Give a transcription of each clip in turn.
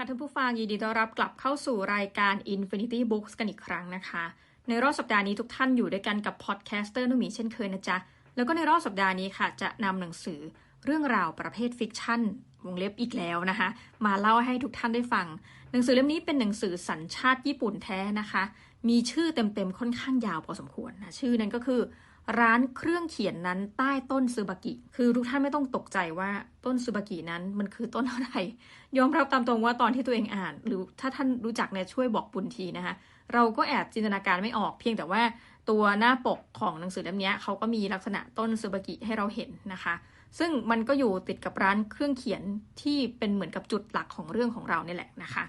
ค่ะท่านผู้ฟังยินดีต้อนรับกลับเข้าสู่รายการ Infinity Books กันอีกครั้งนะคะ ในรอบสัปดาห์นี้ทุกท่านอยู่ด้วยกันกับพอดแคสเตอร์นุ่มีเช่นเคยนะจ๊ะ แล้วก็ในรอบสัปดาห์นี้ค่ะ จะนำหนังสือเรื่องราวประเภทฟิกชั่นวงเล็บอีกแล้วนะคะ มาเล่าให้ทุกท่านได้ฟัง หนังสือเล่มนี้เป็นหนังสือสัญชาติญี่ปุ่นแท้นะคะ มีชื่อเต็มๆค่อนข้างยาวพอสมควรนะชื่อนั้นก็คือ ร้านเครื่องเขียนนั้นใต้ต้นซูบากิ คือทุกท่านไม่ต้องตกใจว่าต้นซูบากินั้นมันคือต้นอะไร ยอมรับตามตรงว่าตอนที่ตัวเองอ่าน หรือถ้าท่านรู้จักเนี่ยช่วยบอกบุญทีนะคะ เราก็แอบจินตนาการไม่ออกเพียงแต่ว่าตัวหน้าปกของหนังสือเล่มนี้เขาก็มีลักษณะต้นซูบากิให้เราเห็นนะคะ ซึ่งมันก็อยู่ติดกับร้านเครื่องเขียนที่เป็นเหมือนกับจุดหลักของเรื่องของเราเนี่ยแหละนะคะ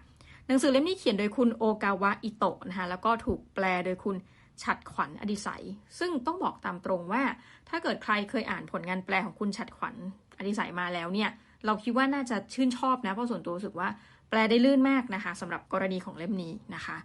หนังสือเล่มนี้เขียนโดยคุณโอกาวะอิโตะนะคะแล้วก็ถูกแปลโดยคุณ ฉัดขวัญอดิศัย ซึ่งต้องบอกตามตรงว่า ถ้าเกิดใครเคยอ่านผลงานแปลของคุณฉัดขวัญอดิศัยมาแล้วเนี่ยเราคิดว่าน่าจะชื่นชอบนะเพราะส่วนตัวรู้สึกว่าแปลได้ลื่นมากนะคะสำหรับกรณีของเล่มนี้นะคะ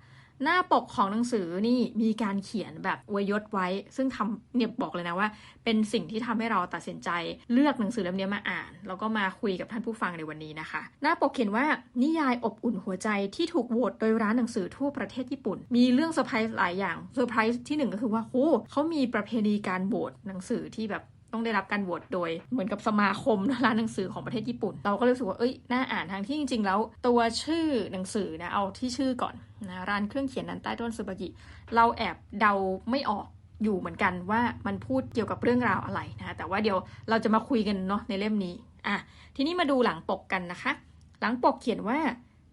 หน้าปกของหนังสือนี่มีการเขียนแบบอวยยศไว้ ซึ่งทำเนี่ยบอกเลยนะว่า เป็นสิ่งที่ทำให้เราตัดสินใจเลือกหนังสือเล่มนี้มาอ่าน แล้วก็มาคุยกับท่านผู้ฟังในวันนี้นะคะ หน้าปกเขียนว่านิยายอบอุ่นหัวใจที่ถูกโหวตโดยร้านหนังสือทั่วประเทศญี่ปุ่น มีเรื่องเซอร์ไพรส์หลายอย่างเซอร์ไพรส์ที่หนึ่งก็คือว่าโอ้เขามีประเพณีการโหวตหนังสือที่แบบ ต้องได้รับการโหวตโดย เหมือนกับสมาคมร้านหนังสือของประเทศญี่ปุ่น เราก็รู้สึกว่าเอ้ยน่าอ่านทางที่จริง ๆ แล้ว ตัวชื่อหนังสือนะเอาที่ชื่อก่อนนะร้านเครื่องเขียนนั้นใต้ต้นซูบากิเราแอบเดาไม่ออกอยู่เหมือนกันว่ามันพูดเกี่ยวกับเรื่องราวอะไรนะแต่ว่าเดี๋ยวเราจะมาคุยกันเนาะในเล่มนี้อะทีนี้มาดูหลังปกกันนะคะ หลังปกเขียนว่า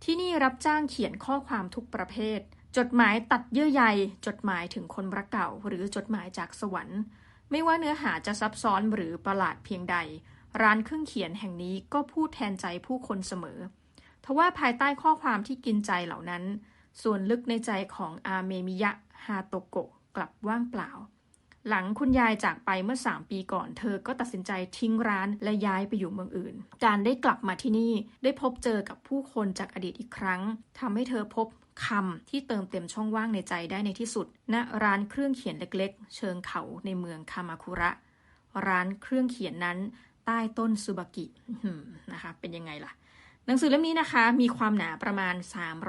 ที่นี่รับจ้างเขียนข้อความทุกประเภท จดหมายตัดเยื่อใย จดหมายถึงคนรักเก่า หรือจดหมายจากสวรรค์ ไม่ว่าเนื้อหาจะซับซ้อนหรือประหลาดเพียงใด ร้านเครื่องเขียนแห่งนี้ก็พูดแทนใจผู้คนเสมอ ทว่าภายใต้ข้อความที่กินใจเหล่านั้น ส่วนลึกในใจของอาเมมิยะฮาโตโกะกลับว่างเปล่า หลังคุณยายจากไปเมื่อ 3 ปีก่อน เธอก็ตัดสินใจทิ้งร้านและย้ายไปอยู่เมืองอื่น การได้กลับมาที่นี่ได้พบเจอกับผู้คนจากอดีตอีกครั้งทำให้เธอพบ คำที่เติมเต็มช่องว่างในใจได้ในที่สุดณร้านเครื่องเขียนเล็กๆ เชิงเขาในเมืองคามาคุระ ร้านเครื่องเขียนนั้นใต้ต้นซูบากินะคะ เป็นยังไงล่ะ หนังสือเล่มนี้นะคะ มีความหนาประมาณ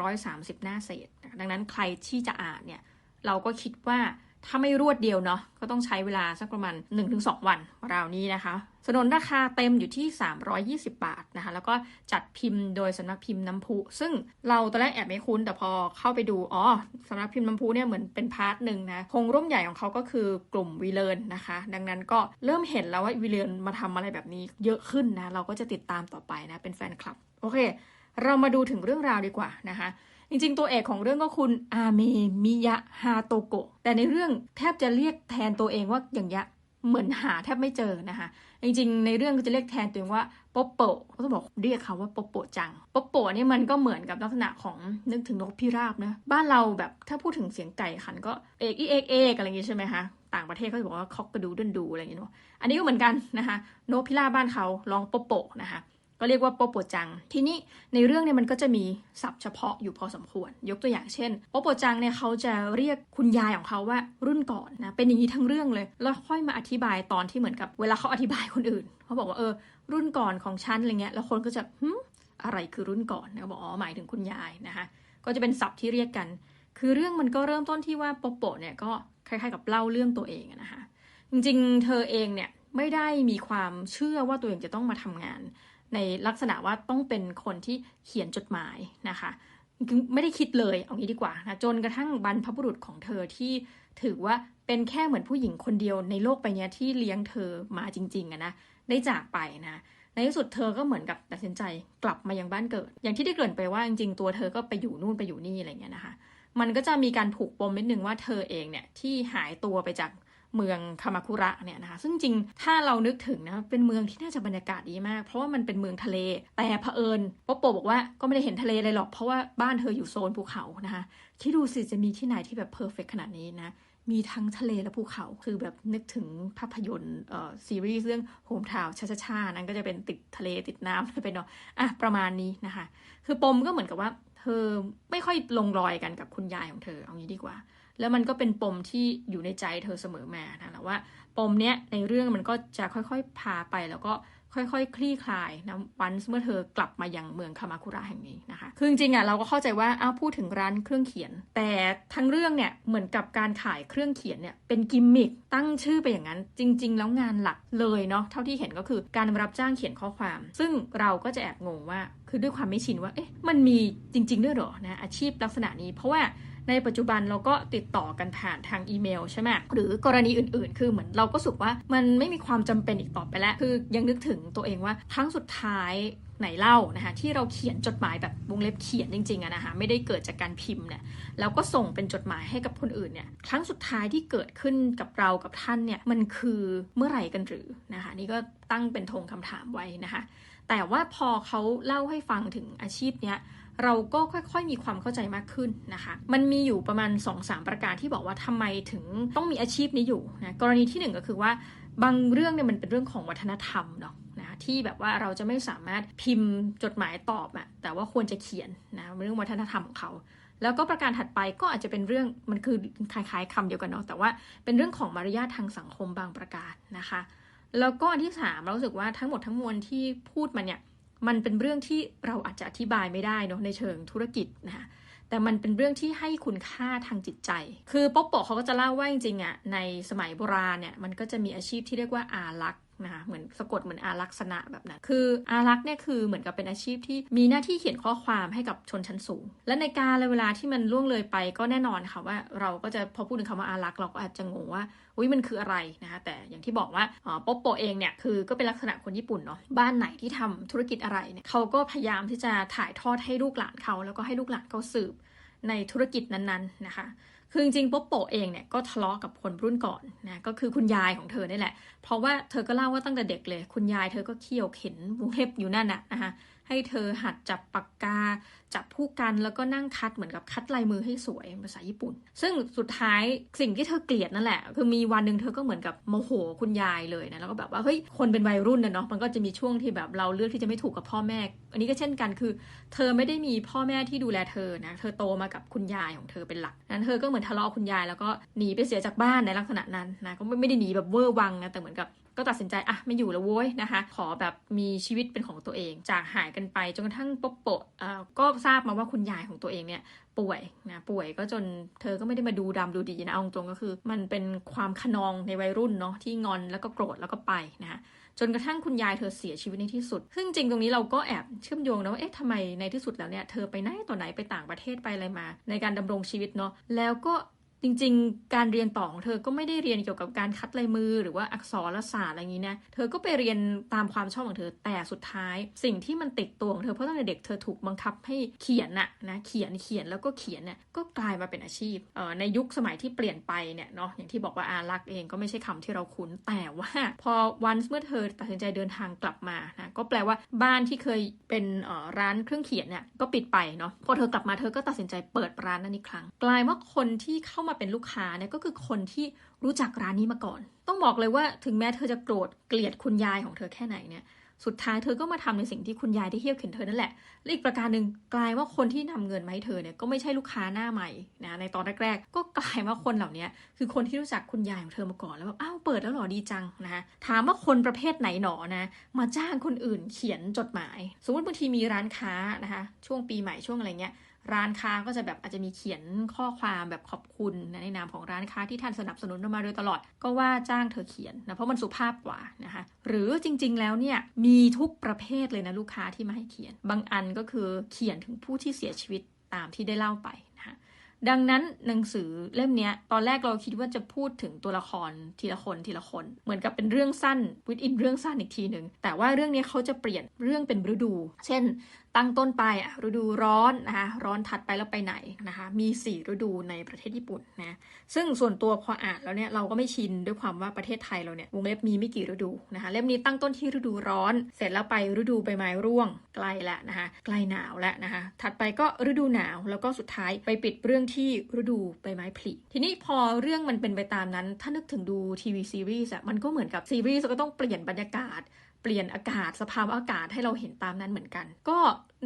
330 หน้าเศษ ดังนั้นใครที่จะอ่านเนี่ย เราก็คิดว่าถ้าไม่รวดเดียวเนาะก็ต้องใช้เวลาสักประมาณ 1-2 วันราวนี้นะคะ สนนราคาเต็มอยู่ที่ 320 บาทนะคะ แล้วก็จัดพิมพ์โดยสำนักพิมพ์น้ำพุ ซึ่งเราตอนแรกแอบไม่คุ้น แต่พอเข้าไปดู อ๋อสำนักพิมพ์น้ำพุเนี่ยเหมือนเป็นพาร์ทหนึ่งนะคงร่วมใหญ่ของเขาก็คือกลุ่มวีเลนนะคะ ดังนั้นก็เริ่มเห็นแล้วว่าวีเลนมาทำอะไรแบบนี้เยอะขึ้นนะ เราก็จะติดตามต่อไปนะ เป็นแฟนคลับ โอเค เรามาดูถึงเรื่องราวดีกว่านะคะจริงๆ ตัวเอกของเรื่องก็คุณอาเมมิยะฮาโตโกะแต่ในเรื่องแทบจะเรียกแทนตัวเองว่าอย่างเงี้ย เหมือนหาแทบไม่เจอนะคะจริงๆ ในเรื่องก็จะเรียกแทนตัวเองว่าโปโปะเขาต้องบอกเรียกเขาว่าโปโปจังโปโปนี่มันก็เหมือนกับลักษณะของนึกถึงนกพิราบนะบ้านเราแบบถ้าพูดถึงเสียงไก่ขันก็เอกอีเอกเอกอะไรอย่างงี้ใช่ไหมคะต่างประเทศเขาจะบอกว่าคอกกระดูดันดูอะไรอย่างเงี้ยเนาะอันนี้ก็เหมือนกันนะคะนกพิราบบ้านเขาลองโปโปะนะคะ ก็เรียกว่าโปโปจัง ทีนี้ในเรื่องเนี่ยมันก็จะมีศัพท์เฉพาะอยู่พอสมควร ยกตัวอย่างเช่นโปโปจังเนี่ยเขาจะเรียกคุณยายของเขาว่ารุ่นก่อนนะเป็นอย่างนี้ทั้งเรื่องเลย แล้วค่อยมาอธิบายตอนที่เหมือนกับ เวลาเขาอธิบายคนอื่นเขาบอกว่าเออรุ่นก่อนของฉันอะไรเงี้ยแล้วคนก็จะหึอะไรคือรุ่นก่อนนะบอกอ๋อหมายถึงคุณยายนะคะก็จะเป็นศัพท์ที่เรียกกัน คือเรื่องมันก็เริ่มต้นที่ว่าโปโปเนี่ยก็คล้ายๆกับเล่าเรื่องตัวเองนะคะจริงๆ เธอเองเนี่ยไม่ได้มีความเชื่อว่าตัวเองจะต้องมาทำงาน ในลักษณะว่าต้องเป็นคนที่เขียนจดหมายนะคะคือไม่ได้คิดเลยเอางี้ดีกว่านะจนกระทั่งบรรพบุรุษของเธอที่ถือว่าเป็นแค่เหมือนผู้หญิงคนเดียวในโลกใบนี้ยที่เลี้ยงเธอมาจริงๆอะนะได้จากไปนะในที่สุดเธอก็เหมือนกับตัดสินใจกลับมายังบ้านเกิด อย่างที่ได้เกริ่นไปว่าจริงๆตัวเธอก็ไปอยู่นู่นไปอยู่นี่อะไรเงี้ยนะคะ มันก็จะมีการผูกปมนิดนึงว่าเธอเองเนี่ยที่หายตัวไปจาก เมืองคามาคุระเนี่ยนะคะ ซึ่งจริงถ้าเรานึกถึงนะเป็นเมืองที่น่าจะบรรยากาศดีมาก เพราะว่ามันเป็นเมืองทะเล แต่เผอิญป๊อปโปบอกว่าก็ไม่ได้เห็นทะเลเลยหรอก เพราะว่าบ้านเธออยู่โซนภูเขานะคะคิดดูสิจะมีที่ไหนที่แบบเพอร์เฟกขนาดนี้นะมีทั้งทะเลและภูเขา คือแบบนึกถึงภาพยนตร์เอ่อซีรีส์เรื่องโฮมทาวชาชาชานั้นก็จะเป็นติดทะเลติดน้ำไปเนาะอะประมาณนี้นะคะ คือปมก็เหมือนกับว่า เธอไม่ค่อยลงรอยกันกับคุณยายของเธอเอางี้ดีกว่า แล้วมันก็เป็นปมที่อยู่ในใจเธอเสมอมานะแล้วว่า ปมเนี้ยในเรื่องมันก็จะค่อยๆพาไปแล้วก็ค่อยๆคลี่คลายนะวันเมื่อเธอกลับมายังเมืองคามาคุระแห่งนี้นะคะ คือจริงๆอะเราก็เข้าใจว่าอ้าวพูดถึงร้านเครื่องเขียน แต่ทั้งเรื่องเนี่ยเหมือนกับการขายเครื่องเขียนเนี่ยเป็นกิมมิคตั้งชื่อไปอย่างนั้น จริง ๆ แล้วงานหลักเลยเนาะเท่าที่เห็นก็คือการรับจ้างเขียนข้อความ ซึ่งเราก็จะแอบงงว่าคือด้วยความไม่ชินว่าเอ๊ะมันมีจริง ๆ ด้วยเหรอนะอาชีพลักษณะนี้เพราะว่า ในปัจจุบันเราก็ติดต่อกันผ่านทางอีเมลใช่ไหมหรือกรณีอื่นๆ คือเหมือนเราก็สุกว่ามันไม่มีความจำเป็นอีกต่อไปแล้ว คือยังนึกถึงตัวเองว่าครั้งสุดท้ายไหนเล่านะคะที่เราเขียนจดหมายแบบวงเล็บเขียนจริงๆอะนะคะไม่ได้เกิดจากการพิมพ์เนี่ยแล้วก็ส่งเป็นจดหมายให้กับคนอื่นเนี่ยครั้งสุดท้ายที่เกิดขึ้นกับเรากับท่านเนี่ยมันคือเมื่อไหร่กันหรือนะคะนี่ก็ตั้งเป็นธงคำถามไว้นะคะแต่ว่าพอเขาเล่าให้ฟังถึงอาชีพเนี้ย เราก็ค่อยๆมีความเข้าใจมากขึ้นนะคะ มันมีอยู่ประมาณ 2-3 ประการที่บอกว่าทำไมถึงต้องมีอาชีพนี้อยู่นะกรณีที่หนึ่งก็คือว่าบางเรื่องเนี่ยมันเป็นเรื่องของวัฒนธรรมเนาะนะที่แบบว่าเราจะไม่สามารถพิมพ์จดหมายตอบอะแต่ว่าควรจะเขียนนะเรื่องวัฒนธรรมของเขาแล้วก็ประการถัดไปก็อาจจะเป็นเรื่องมันคือคล้ายๆคำเดียวกันเนาะแต่ว่าเป็นเรื่องของมารยาททางสังคมบางประการนะคะ แล้วก็อันที่สามเราสึกว่าทั้งหมดทั้งมวลที่พูดมาเนี่ย มันเป็นเรื่องที่เราอาจจะอธิบายไม่ได้เนาะในเชิงธุรกิจนะคะแต่มันเป็นเรื่องที่ให้คุณค่าทางจิตใจ คือป๊อปปอเขาก็จะเล่าว่าจริงๆอะ่ะในสมัยโบราณเนี่ยมันก็จะมีอาชีพที่เรียกว่าอารักษ นะคะเหมือนสะกดเหมือนอารักษณะแบบนั้น คืออารักษ์เนี่ยคือเหมือนกับเป็นอาชีพที่มีหน้าที่เขียนข้อความให้กับชนชั้นสูง และในการเวลาที่มันล่วงเลยไปก็แน่นอนค่ะว่าเราก็จะพอพูดถึงคำว่าอารักษ์เราก็อาจจะงงว่าอุ้ยมันคืออะไรนะคะแต่อย่างที่บอกว่าป๊อปโปเองเนี่ยคือก็เป็นลักษณะคนญี่ปุ่นเนาะบ้านไหนที่ทำธุรกิจอะไรเนี่ยเขาก็พยายามที่จะถ่ายทอดให้ลูกหลานเขาแล้วก็ให้ลูกหลานเขาสืบในธุรกิจนั้นๆนะคะ คือจริงๆป๊อปโปเองเนี่ยก็ทะเลาะกับคนรุ่นก่อนนะก็คือคุณยายของเธอนี่แหละ เพราะว่าเธอก็เล่าว่าตั้งแต่เด็กเลย คุณยายเธอก็เคี่ยวเข็นวงเล็บอยู่นั่นน่ะนะคะ ให้เธอหัดจับปากกา จับผู้กันแล้วก็นั่งคัดเหมือนกับคัดลายมือให้สวยภาษาญี่ปุ่น ซึ่งสุดท้ายสิ่งที่เธอเกลียดนั่นแหละ คือมีวันหนึ่งเธอก็เหมือนกับโมโหคุณยายเลยนะแล้วก็แบบว่าเฮ้ยคนเป็นวัยรุ่นนะเนาะมันก็จะมีช่วงที่แบบเราเลือกที่จะไม่ถูกกับพ่อแม่ อันนี้ก็เช่นกันคือ เธอไม่ได้มีพ่อแม่ที่ดูแลเธอนะเธอโตมากับคุณยายของเธอเป็นหลักนั้นเธอก็เหมือนทะเลาะคุณยายแล้วก็หนีไปเสียจากบ้านในลักษณะนั้นนะก็ไม่ได้หนีแบบเวอร์วังนะแต่เหมือนกับ ก็ตัดสินใจอะไม่อยู่แล้วโว้ยนะคะ ขอแบบมีชีวิตเป็นของตัวเอง จากหายกันไปจนกระทั่งปบโปะก็ทราบมาว่าคุณยายของตัวเองเนี่ยป่วยนะป่วยก็จนเธอก็ไม่ได้มาดูดำดูดีนะเอาตรงก็คือ มันเป็นความขนองในวัยรุ่นเนาะที่งอนแล้วก็โกรธแล้วก็ไปนะคะจนกระทั่งคุณยายเธอเสียชีวิตในที่สุด ซึ่งจริงตรงนี้เราก็แอบเชื่อมโยงนะว่า เอ๊ะทำไมในที่สุดแล้วเนี่ย เธอไปไหนต่อไหนไปต่างประเทศไปอะไรมา ในการดำรงชีวิตเนาะ แล้วก็ จริงๆ การเรียนต่อของเธอก็ไม่ได้เรียนเกี่ยวกับการคัดลายมือหรือว่าอักษรศาสตร์อะไรอย่างนี้นะ เธอก็ไปเรียนตามความชอบของเธอ แต่สุดท้ายสิ่งที่มันติดตัวของเธอเพราะตั้งแต่เด็กเธอถูกบังคับให้เขียนน่ะนะเขียนเขียนแล้วก็เขียนเนี่ยก็กลายมาเป็นอาชีพเอ่อในยุคสมัยที่เปลี่ยนไปเนี่ยเนาะอย่างที่บอกว่าอารักเองก็ไม่ใช่คำที่เราคุ้นแต่ว่า พอวันเมื่อเธอตัดสินใจเดินทางกลับมานะก็แปลว่าบ้านที่เคยเป็นร้านเครื่องเขียนเนี่ยก็ปิดไปเนาะพอเธอกลับมาเธอก็ตัดสินใจเปิดร้านนั้นอีกครั้ง กลายว่าคนที่เข้ามาเป็นลูกค้าเนี่ยก็คือคนที่รู้จักร้านนี้มาก่อน ต้องบอกเลยว่าถึงแม้เธอจะโกรธเกลียดคุณยายของเธอแค่ไหนเนี่ยสุดท้ายเธอก็มาทำในสิ่งที่คุณยายได้เที่ยวเข็นเธอนั่นแหละ และอีกประการหนึ่งกลายว่าคนที่นำเงินมาให้เธอเนี่ยก็ไม่ใช่ลูกค้าหน้าใหม่นะในตอนแรกๆก็กลายว่าคนเหล่านี้คือคนที่รู้จักคุณยายของเธอมาก่อนแล้วแบบอ้าวเปิดแล้วหรอดีจังนะถามว่าคนประเภทไหนหนอนะมาจ้างคนอื่นเขียนจดหมาย สมมติบางทีมีร้านค้านะคะช่วงปีใหม่ช่วงอะไรเงี้ย ร้านค้าก็จะแบบอาจจะมีเขียนข้อความแบบขอบคุณในนามของร้านค้าที่ท่านสนับสนุนมาโดยตลอด ก็ว่าจ้างเธอเขียนนะเพราะมันสุภาพกว่านะคะหรือจริง ๆ แล้วเนี่ยมีทุกประเภทเลยนะลูกค้าที่มาให้เขียน บางอันก็คือเขียนถึงผู้ที่เสียชีวิตตามที่ได้เล่าไปนะคะดังนั้นหนังสือเล่มนี้ตอนแรกเราคิดว่าจะพูดถึงตัวละครทีละคนทีละคน เหมือนกับเป็นเรื่องสั้นวิดอินเรื่องสั้นอีกทีหนึ่งแต่ว่าเรื่องนี้เขาจะเปลี่ยนเรื่องเป็นฤดู เช่น ตั้งต้นไปอะฤดูร้อนนะคะร้อนถัดไปแล้วไปไหนนะคะมี 4 ฤดูในประเทศญี่ปุ่นนะซึ่งส่วนตัวพออ่านแล้วเนี่ยเราก็ไม่ชินด้วยความว่าประเทศไทยเราเนี่ยวงเล็บมีไม่กี่ฤดูนะคะเล่มนี้ตั้งต้นที่ฤดูร้อน เสร็จแล้วไปฤดูใบไม้ร่วงใกล้แล้วนะคะใกล้หนาวแล้วนะคะถัดไปก็ฤดูหนาวแล้วก็สุดท้ายไปปิดเรื่องที่ฤดูใบไม้ผลิทีนี้พอเรื่องมันเป็นไปตามนั้น ถ้านึกถึงดูทีวีซีรีส์อะมันก็เหมือนกับซีรีส์ก็ต้องเปลี่ยนบรรยากาศ เปลี่ยนอากาศสภาพอากาศให้เราเห็นตามนั้นเหมือนกัน ก็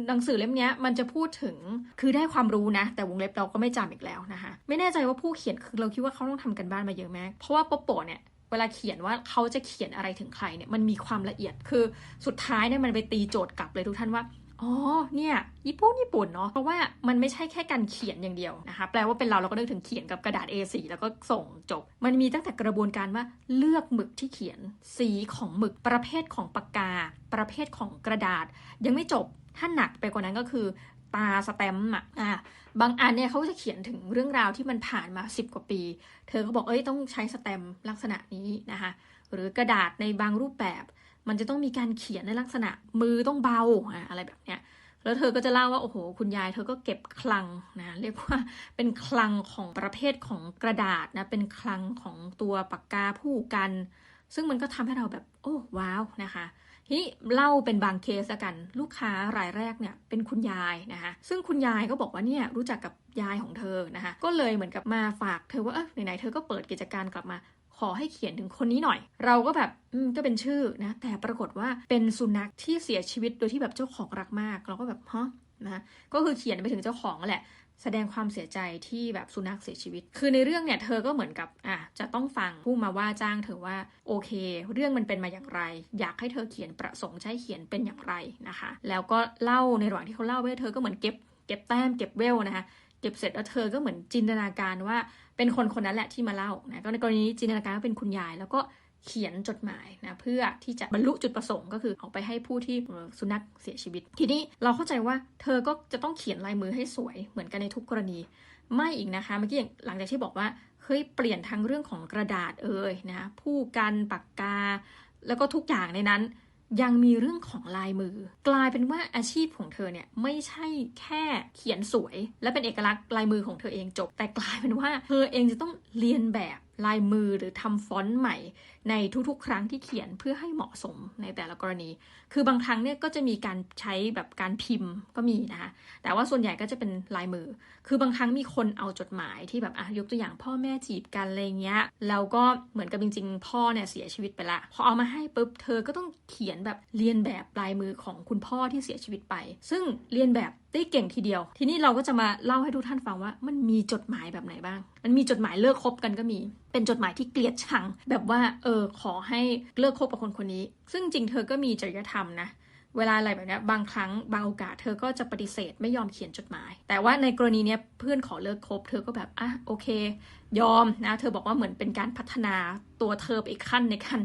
หนังสือเล่มนี้มันจะพูดถึงคือได้ความรู้นะ แต่วงเล็บเราก็ไม่จำอีกแล้วนะคะ ไม่แน่ใจว่าผู้เขียนคือเราคิดว่าเขาต้องทำกันบ้านมาเยอะมากเพราะว่าป๊อปโปเนี่ยเวลาเขียนว่าเขาจะเขียนอะไรถึงใครเนี่ยมันมีความละเอียดคือสุดท้ายเนี่ยมันไปตีโจทย์กลับเลยทุกท่านว่า อ๋อ เนี่ย ญี่ปุ่นญี่ปุ่นเนาะ เพราะว่ามันไม่ใช่แค่การเขียนอย่างเดียวนะคะ แปลว่าเป็นเราเราก็นึกถึงเขียนกับกระดาษ A4 แล้วก็ส่งจบ มันมีตั้งแต่กระบวนการว่าเลือกหมึกที่เขียน สีของหมึก ประเภทของปากกา ประเภทของกระดาษ ยังไม่จบ ถ้าหนักไปกว่านั้นก็คือตาสแตมป์อะอะบางอันเนี่ยเขาจะเขียนถึงเรื่องราวที่มันผ่านมา 10 กว่าปี เธอก็บอกเอ้ยต้องใช้สแตมป์ลักษณะนี้นะคะ หรือกระดาษในบางรูปแบบ มันจะต้องมีการเขียนในลักษณะมือต้องเบาอะอะไรแบบเนี้ยแล้วเธอก็จะเล่าว่าโอ้โหคุณยาย เธอก็เก็บคลังนะเรียกว่าเป็นคลังของประเภทของกระดาษนะเป็นคลังของตัวปากกาผู้กัน ซึ่งมันก็ทำให้เราแบบโอ้ว้าวนะคะทีนี้เล่าเป็นบางเคสกัน ลูกค้ารายแรกเนี่ยเป็นคุณยายนะคะซึ่งคุณยายก็บอกว่าเนี่ยรู้จักกับยายของเธอนะคะก็เลยเหมือนกับมาฝากเธอว่าเออไหนๆเธอก็เปิดกิจการกลับมา ขอให้เขียนถึงคนนี้หน่อย เราก็แบบอืมก็เป็นชื่อนะแต่ปรากฏว่าเป็นสุนัขที่เสียชีวิตโดยที่แบบเจ้าของรักมาก เราก็แบบฮะนะก็คือเขียนไปถึงเจ้าของแหละแสดงความเสียใจที่แบบสุนัขเสียชีวิต คือในเรื่องเนี่ยเธอก็เหมือนกับอะจะต้องฟังผู้มาว่าจ้างเธอว่าโอเค เรื่องมันเป็นมาอย่างไร อยากให้เธอเขียนประสงค์ใช้เขียนเป็นอย่างไรนะคะ แล้วก็เล่าในระหว่างที่เขาเล่าไปเธอก็เหมือนเก็บเก็บแต้มเก็บเวลนะคะ เก็บเสร็จแล้วเธอก็เหมือนจินตนาการว่าเป็นคนคนนั้นแหละที่มาเล่านะก็ในกรณีนี้จินตนาการว่าเป็นคุณยาย แล้วก็เขียนจดหมายนะเพื่อที่จะบรรลุจุดประสงค์ก็คือเอาไปให้ผู้ที่สุนัขเสียชีวิต ทีนี้เราเข้าใจว่าเธอก็จะต้องเขียนลายมือให้สวยเหมือนกันในทุกกรณี ไม่อีกนะคะเมื่อกี้หลังจากที่บอกว่าเฮ้ยเปลี่ยนทั้งเรื่องของกระดาษเอ่ยนะผู้กันปากกา แล้วก็ทุกอย่างในนั้น ยังมีเรื่องของลายมือ กลายเป็นว่าอาชีพของเธอเนี่ยไม่ใช่แค่เขียนสวย และเป็นเอกลักษณ์ลายมือของเธอเองจบ แต่กลายเป็นว่าเธอเองจะต้องเรียนแบบ ลายมือหรือทำฟอนต์ใหม่ ในทุกๆ ครั้งที่เขียนเพื่อให้เหมาะสมในแต่ละกรณี คือบางครั้งเนี่ยก็จะมีการใช้แบบการพิมพ์ก็มีนะคะแต่ว่าส่วนใหญ่ก็จะเป็นลายมือ คือบางครั้งมีคนเอาจดหมายที่แบบอะยกตัวอย่างพ่อแม่จีบกันอะไรเงี้ยแล้วก็เหมือนกับจริง ๆ พ่อเนี่ยเสียชีวิตไปละพอเอามาให้ปุ๊บเธอก็ต้องเขียนแบบเรียนแบบลายมือของคุณพ่อที่เสียชีวิตไป ซึ่งเรียนแบบ ได้เก่งทีเดียว ทีนี้เราก็จะมาเล่าให้ทุกท่านฟังว่า มันมีจดหมายแบบไหนบ้าง มันมีจดหมายเลิกคบกันก็มี เป็นจดหมายที่เกลียดชัง แบบว่าเออขอให้เลิกคบกับคนคนนี้ ซึ่งจริงเธอก็มีจริยธรรมนะ เวลาอะไรแบบนี้บางครั้งบางโอกาสเธอก็จะปฏิเสธไม่ยอมเขียนจดหมาย แต่ว่าในกรณีเนี้ยเพื่อนขอเลิกคบ เธอก็แบบอะโอเค ยอมนะ เธอบอกว่าเหมือนเป็นการพัฒนาตัวเธอไปอีกขั้นในการ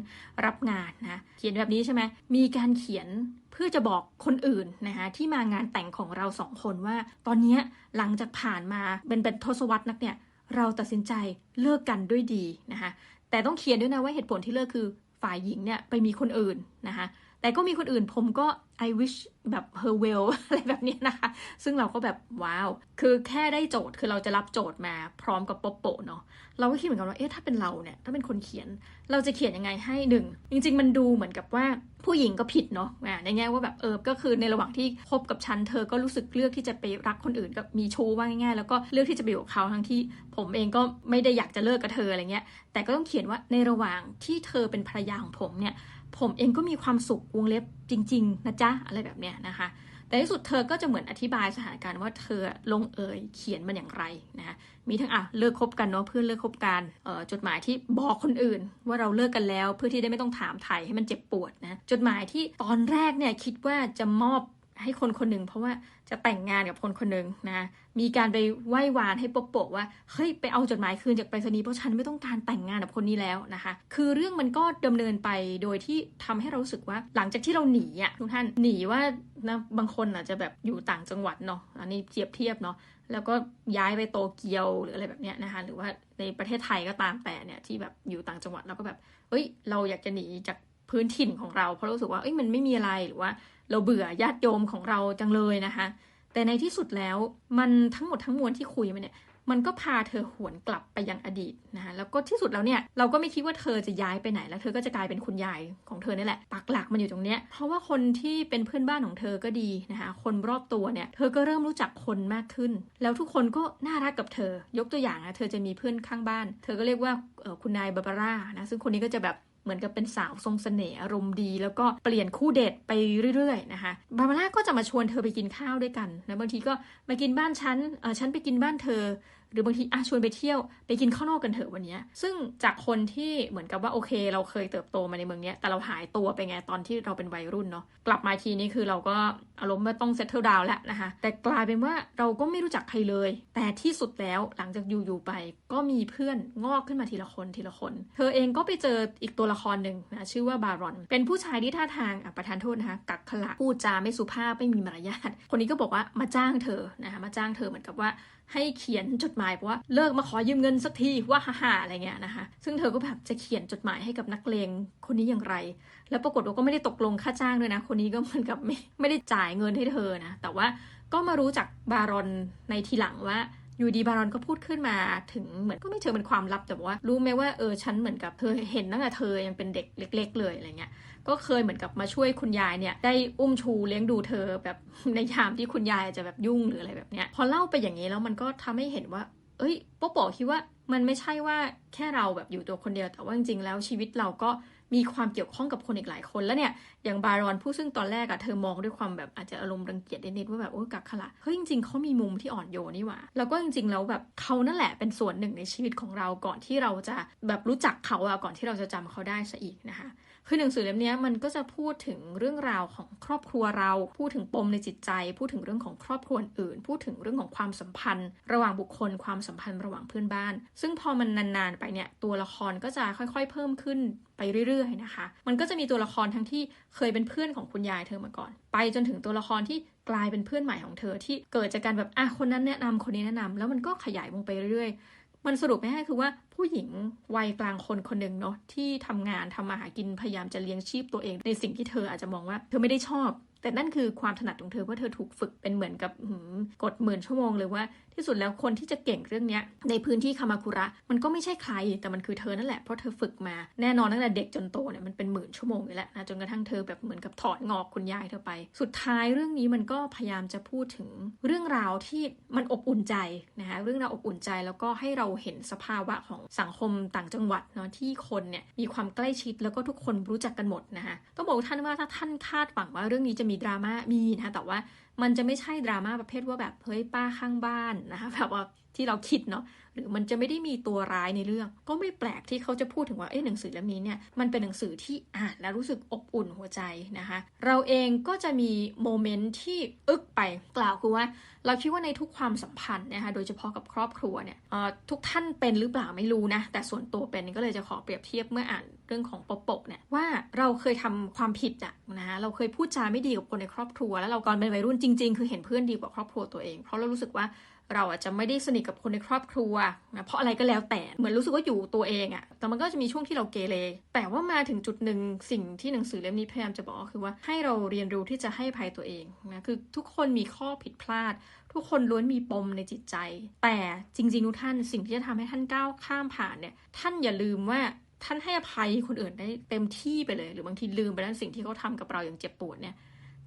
รับงานนะ เขียนแบบนี้ใช่ไหมมีการเขียนเพื่อจะบอกคนอื่นนะคะที่มางานแต่งของเราสองคนว่า ตอนนี้หลังจากผ่านมาเป็นเป็นทศวรรษนักเนี่ยเราตัดสินใจเลิกกันด้วยดีนะคะแต่ต้องเขียนด้วยนะว่าเหตุผลที่เลิกคือฝ่ายหญิงเนี่ยไปมีคนอื่นนะคะ แต่ก็มีคนอื่นผมก็ I wish แบบ her well อะไรแบบนี้นะคะ ซึ่งเราก็แบบว้าว คือแค่ได้โจทย์คือเราจะรับโจทย์มาพร้อมกับโปโปะเนาะเราก็คิดเหมือนกันว่าเอ๊ะถ้าเป็นเราเนี่ยถ้าเป็นคนเขียน เราจะเขียนยังไงให้หนึ่งจริง ๆ มันดูเหมือนกับว่าผู้หญิงก็ผิดเนาะอ่าในแง่ว่าแบบเออก็คือในระหว่างที่คบกับฉันเธอก็รู้สึกเลือกที่จะไปรักคนอื่นกับมีชู้ว่าง่ายๆแล้วก็เลือกที่จะไปอยู่กับเขาทั้งที่ผมเองก็ไม่ได้อยากจะเลิกกับเธออะไรเงี้ยแต่ก็ต้องเขียนว่าในระหว่างที่เธอเป็นภรรยาของผมเนี่ย ผมเองก็มีความสุขวงเล็บจริง ๆ นะจ๊ะ อะไรแบบเนี้ยนะคะ แต่ที่สุดเธอก็จะเหมือนอธิบายสถานการณ์ว่าเธอลงเอยเขียนมันอย่างไรนะมีทั้งอะเลิกคบกันเนาะเพื่อนเลิกคบกันจดหมายที่บอกคนอื่น ว่าเราเลิกกันแล้วเพื่อที่ได้ไม่ต้องถามไถ่ให้มันเจ็บปวดนะจดหมายที่ตอนแรกเนี่ยคิดว่าจะมอบ ให้คนคนหนึ่งเพราะว่าจะแต่งงานกับคนคนหนึ่งนะมีการไปไหว้วานให้ปบโปะว่าเฮ้ยไปเอาจดหมายคืนจากไปรษณีย์เพราะฉันไม่ต้องการแต่งงานกับคนนี้แล้วนะคะ คือเรื่องมันก็ดำเนินไปโดยที่ทำให้เรารู้สึกว่า หลังจากที่เราหนีอะทุกท่านหนีว่านะบางคนอาจจะแบบอยู่ต่างจังหวัดเนาะอันนี้เทียบเทียบเนาะแล้วก็ย้ายไปโตเกียวหรืออะไรแบบเนี้ยนะคะหรือว่าในประเทศไทยก็ตามแต่เนี่ยที่แบบอยู่ต่างจังหวัดเราก็แบบเอ้ย เราอยากจะหนีจากพื้นถิ่นของเราเพราะรู้สึกว่าเอ้ยมันไม่มีอะไรหรือว่า เราเบื่อญาติโยมของเราจังเลยนะคะ แต่ในที่สุดแล้วมันทั้งหมดทั้งมวลที่คุยมาเนี่ยมันก็พาเธอหวนกลับไปยังอดีตนะคะแล้วก็ที่สุดแล้วเนี่ยเราก็ไม่คิดว่าเธอจะย้ายไปไหน แล้วเธอก็จะกลายเป็นคุณยายของเธอนี่แหละปักหลักมันอยู่ตรงเนี้ยเพราะว่าคนที่เป็นเพื่อนบ้านของเธอก็ดีนะคะคนรอบตัวเนี่ยเธอก็เริ่มรู้จักคนมากขึ้น แล้วทุกคนก็น่ารักกับเธอ ยกตัวอย่างนะเธอจะมีเพื่อนข้างบ้าน เธอก็เรียกว่าคุณนายบาบาร่านะซึ่งคนนี้ก็จะแบบ เหมือนกับเป็นสาวทรงเสน่ห์อารมณ์ดี แล้วก็เปลี่ยนคู่เดทไปเรื่อยๆนะคะบาบาร่าก็จะมาชวนเธอไปกินข้าวด้วยกันนะบางทีก็มากินบ้านฉันเออฉันไปกินบ้านเธอ หรือบางทีอะชวนไปเที่ยวไปกินข้าวนอกกันเถอะวันนี้ ซึ่งจากคนที่เหมือนกับว่าโอเค เราเคยเติบโตมาในเมืองนี้แต่เราหายตัวไปไงตอนที่เราเป็นวัยรุ่นเนาะกลับมาทีนี้คือเราก็อารมณ์ว่าต้องเซตเทิลดาวแล้วนะคะ แต่กลายเป็นว่าเราก็ไม่รู้จักใครเลย แต่ที่สุดแล้วหลังจากอยู่ๆไป ก็มีเพื่อนงอกขึ้นมาทีละคนทีละคน เธอเองก็ไปเจออีกตัวละครหนึ่งนะชื่อว่าบารอน เป็นผู้ชายที่ท่าทางอะประธานโทษนะคะกักขละพูดจาไม่สุภาพไม่มีมารยาทคนนี้ก็บอกว่ามาจ้างเธอนะคะมาจ้างเธอเหมือนกับว่าให้เขียนจดหมายบอกว่าเลิกมาขอยืมเงินสักทีว่าฮ่าอะไรเงี้ยนะคะ ซึ่งเธอก็แบบจะเขียนจดหมายให้กับนักเลงคนนี้อย่างไร แล้วปรากฏว่าก็ไม่ได้ตกลงค่าจ้างด้วยนะ คนนี้ก็เหมือนกับไม่ไม่ได้จ่ายเงินให้เธอนะแต่ว่าก็มารู้จักบารอนในทีหลังว่าอยู่ดีบารอนก็พูดขึ้นมาถึงเหมือนก็ไม่เชิงเป็นความลับแต่ว่า รู้ไหมว่าเออฉันเหมือนกับเธอเห็นตั้งแต่เธอยังเป็นเด็กเล็ก ๆ เลยอะไรเงี้ย ก็เคยเหมือนกับมาช่วยคุณยายเนี่ยได้อุ้มชูเลี้ยงดูเธอแบบในยามที่คุณยายจะแบบยุ่งหรืออะไรแบบเนี้ยพอเล่าไปอย่างนี้แล้วมันก็ทำให้เห็นว่า เอ้ยป๊อปอคิดว่ามันไม่ใช่ว่าแค่เราแบบอยู่ตัวคนเดียวแต่ว่าจริงๆแล้วชีวิตเราก็มีความเกี่ยวข้องกับคนอีกหลายคนแล้วเนี่ยอย่างบารอนผู้ซึ่งตอนแรกอะเธอมองด้วยความแบบอาจจะอารมณ์รังเกียจนิดๆว่าแบบโอ้กักขละเฮ้ยจริงๆเขามีมุมที่อ่อนโยนนี่หว่าแล้วก็จริงๆแล้วแบบเขานั่นแหละเป็นส่วนหนึ่งในชีวิตของเราก่อนที่เราจะแบบรู้จักเขาอะก่อนที่เราจะจำเขาได้ซะอีกนะคะ คือหนังสือเล่มนี้มันก็จะพูดถึงเรื่องราวของครอบครัวเรา พูดถึงปมในจิตใจ พูดถึงเรื่องของครอบครัวอื่น พูดถึงเรื่องของความสัมพันธ์ ระหว่างบุคคลความสัมพันธ์ระหว่างเพื่อนบ้าน ซึ่งพอมันนานๆไปเนี่ยตัวละครก็จะค่อยๆ เพิ่มขึ้นไปเรื่อยๆนะคะ มันก็จะมีตัวละครทั้งที่เคยเป็นเพื่อนของคุณยายเธอมาก่อน ไปจนถึงตัวละครที่กลายเป็นเพื่อนใหม่ของเธอที่เกิดจากการแบบอะคนนั้นแนะนำคนนี้แนะนำแล้วมันก็ขยายวงไปเรื่อยๆ มันสรุปไม่ให้คือว่าผู้หญิงวัยกลางคนคนหนึ่งเนาะที่ทำงานทำมาหากินพยายามจะเลี้ยงชีพตัวเอง ในสิ่งที่เธออาจจะมองว่าเธอไม่ได้ชอบ แต่นั่นคือความถนัดของเธอเพราะเธอถูกฝึกเป็นเหมือนกับกดหมื่นชั่วโมงเลยว่าที่สุดแล้วคนที่จะเก่งเรื่องนี้ในพื้นที่คามาคุระมันก็ไม่ใช่ใครแต่มันคือเธอนั่นแหละเพราะเธอฝึกมาแน่นอนตั้งแต่เด็กจนโตเนี่ยมันเป็นหมื่นชั่วโมงอยู่แล้วนะจนกระทั่งเธอแบบเหมือนกับถอดงอกคุณยายเธอไป สุดท้ายเรื่องนี้มันก็พยายามจะพูดถึงเรื่องราวที่มันอบอุ่นใจนะคะเรื่องราวอบอุ่นใจแล้วก็ให้เราเห็นสภาวะของสังคมต่างจังหวัดเนาะที่คนเนี่ยมีความใกล้ชิดแล้วก็ทุกคนรู้จักกันหมดนะคะต้องบอกท่านว่าถ้าท่านคาดหวังว่าเรื่องนี้จะมีดราม่ามีนะแต่ว่ามันจะไม่ใช่ดราม่าประเภทว่าแบบเฮ้ยป้าข้างบ้านนะคะแบบว่า ที่เราคิดเนาะหรือมันจะไม่ได้มีตัวร้ายในเรื่อง ก็ไม่แปลกที่เขาจะพูดถึงว่าเอ๊ะหนังสือเล่มนี้เนี่ยมันเป็นหนังสือที่อ่านแล้วรู้สึกอบอุ่นหัวใจนะคะ เราเองก็จะมีโมเมนต์ที่อึกไปกล่าวคือว่า เราคิดว่าในทุกความสัมพันธ์นะคะโดยเฉพาะกับครอบครัวเนี่ยทุกท่านเป็นหรือเปล่าไม่รู้นะแต่ส่วนตัวเป็นก็เลยจะขอเปรียบเทียบเมื่ออ่านเรื่องของปปกเนี่ยว่าเราเคยทำความผิดอะนะคะเราเคยพูดจาไม่ดีกับคนในครอบครัว แล้วเราก่อนเป็นวัยรุ่นจริง ๆ คือเห็นเพื่อนดีกว่าครอบครัวตัวเอง เพราะเรารู้สึกว่าเราอาจจะไม่ได้สนิทกับคนในครอบครัวนะเพราะอะไรก็แล้วแต่เหมือนรู้สึกว่าอยู่ตัวเองอะแต่มันก็จะมีช่วงที่เราเกเรแต่ว่ามาถึงจุดหนึ่งสิ่งที่หนังสือเล่มนี้พยายามจะบอกก็คือว่าให้เราเรียนรู้ที่จะให้ภัยตัวเองนะคือทุกคนมีข้อผิดพลาด ทุกคนล้วนมีปมในจิตใจ แต่จริงๆทุกท่านสิ่งที่จะทำให้ท่านก้าวข้ามผ่านเนี่ยท่านอย่าลืมว่าท่านให้อภัยคนอื่นได้เต็มที่ไปเลย หรือบางทีลืมไปแล้วสิ่งที่เขาทากับเราอย่างเจ็บปวดเนี่ย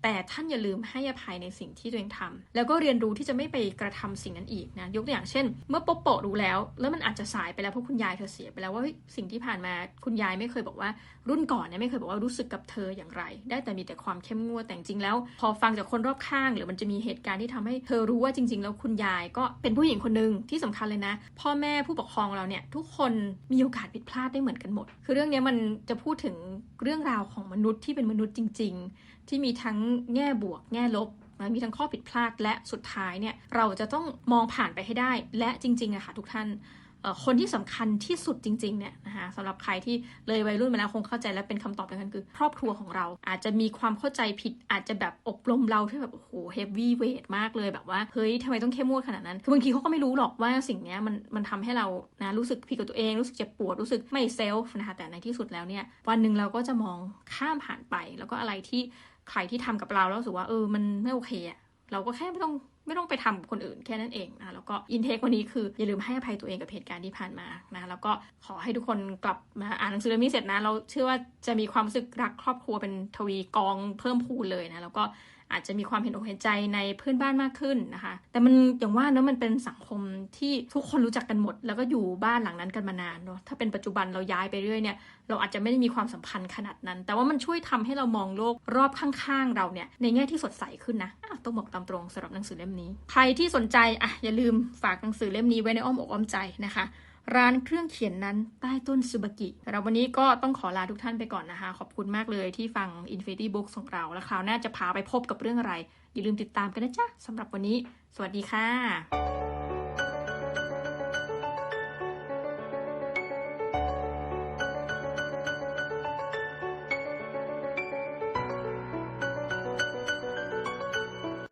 แต่ท่านอย่าลืมให้อภัยในสิ่งที่ตัวเองทำแล้วก็เรียนรู้ที่จะไม่ไปกระทำสิ่งนั้นอีกนะยกตัวอย่างเช่น เมื่อปโปะรู้แล้ว แล้วมันอาจจะสายไปแล้วเพราะคุณยายเธอเสียไปแล้วว่าสิ่งที่ผ่านมาคุณยายไม่เคยบอกว่า รุ่นก่อนเนี่ยไม่เคยบอกว่ารู้สึกกับเธออย่างไร ได้แต่มีแต่ความเข้มงวดแต่จริงแล้ว พอฟังจากคนรอบข้าง หรือมันจะมีเหตุการณ์ที่ทำให้เธอรู้ว่าจริง ๆ แล้วคุณยายก็เป็นผู้หญิงคนหนึ่งที่สำคัญเลยนะ พ่อแม่ผู้ปกครองเราเนี่ยทุกคนมีโอกาสผิดพลาดได้เหมือนกันหมด คือเรื่องนี้มันจะพูดถึงเรื่องราวของมนุษย์ที่เป็นมนุษย์จริง ๆ ที่มีทั้งแง่บวก แง่ลบมีทั้งข้อผิดพลาดและสุดท้ายเนี่ยเราจะต้องมองผ่านไปให้ได้ และจริงๆอะค่ะทุกท่านคนที่สำคัญที่สุดจริงๆเนี่ยนะคะสำหรับใครที่เลยวัยรุ่นมาแล้วคงเข้าใจและเป็นคำตอบเดียวกันคือ ครอบครัวของเรา อาจจะมีความเข้าใจผิดอาจจะแบบอบรมเราที่แบบโอ้โหเฮฟวี่เวทมากเลยแบบว่าเฮ้ยทำไมต้องเข้มงวดขนาดนั้น คือบางทีเขาก็ไม่รู้หรอกว่าสิ่งนี้มันมันทำให้เรานะรู้สึกผิดกับตัวเอง รู้สึกเจ็บปวดรู้สึกไม่เซลฟ์นะคะแต่ในที่สุดแล้วเนี่ยวันหนึ่งเราก็จะมองข้ามผ่านไปแล้วก็อะไรที่ ใครที่ทำกับเราแล้วรู้สึกว่าเออมันไม่โอเคอะเราก็แค่ไม่ต้องไม่ต้องไปทำกับคนอื่นแค่นั้นเองนะแล้วก็อินเทควันนี้คืออย่าลืมให้อภัยตัวเองกับเหตุการณ์ที่ผ่านมานะแล้วก็ขอให้ทุกคนกลับมาอ่านหนังสือเล่มนี้เสร็จนะ เราเชื่อว่าจะมีความรู้สึกรักครอบครัวเป็นทวีกองเพิ่มพูนเลยนะแล้วก็ อาจจะมีความเห็นอกเห็นใจในเพื่อนบ้านมากขึ้นนะคะ แต่มันอย่างว่าเนอะมันเป็นสังคมที่ทุกคนรู้จักกันหมด แล้วก็อยู่บ้านหลังนั้นกันมานานเนาะถ้าเป็นปัจจุบันเราย้ายไปเรื่อยเนี่ยเราอาจจะไม่ได้มีความสัมพันธ์ขนาดนั้น แต่ว่ามันช่วยทำให้เรามองโลกรอบข้างๆเราเนี่ยในแง่ที่สดใสขึ้นนะต้องบอกตามตรงสำหรับหนังสือเล่มนี้ ใครที่สนใจอะอย่าลืมฝากหนังสือเล่มนี้ไว้ในอ้อมอกอ้อมใจนะคะ ร้านเครื่องเขียนนั้นใต้ต้นซูบากิสำหรับวันนี้ก็ต้องขอลาทุกท่านไปก่อนนะคะ ขอบคุณมากเลยที่ฟัง Infinity Books ของเรา แล้วคราวหน้าจะพาไปพบกับเรื่องอะไร อย่าลืมติดตามกันนะจ๊ะสำหรับวันนี้ สวัสดีค่ะ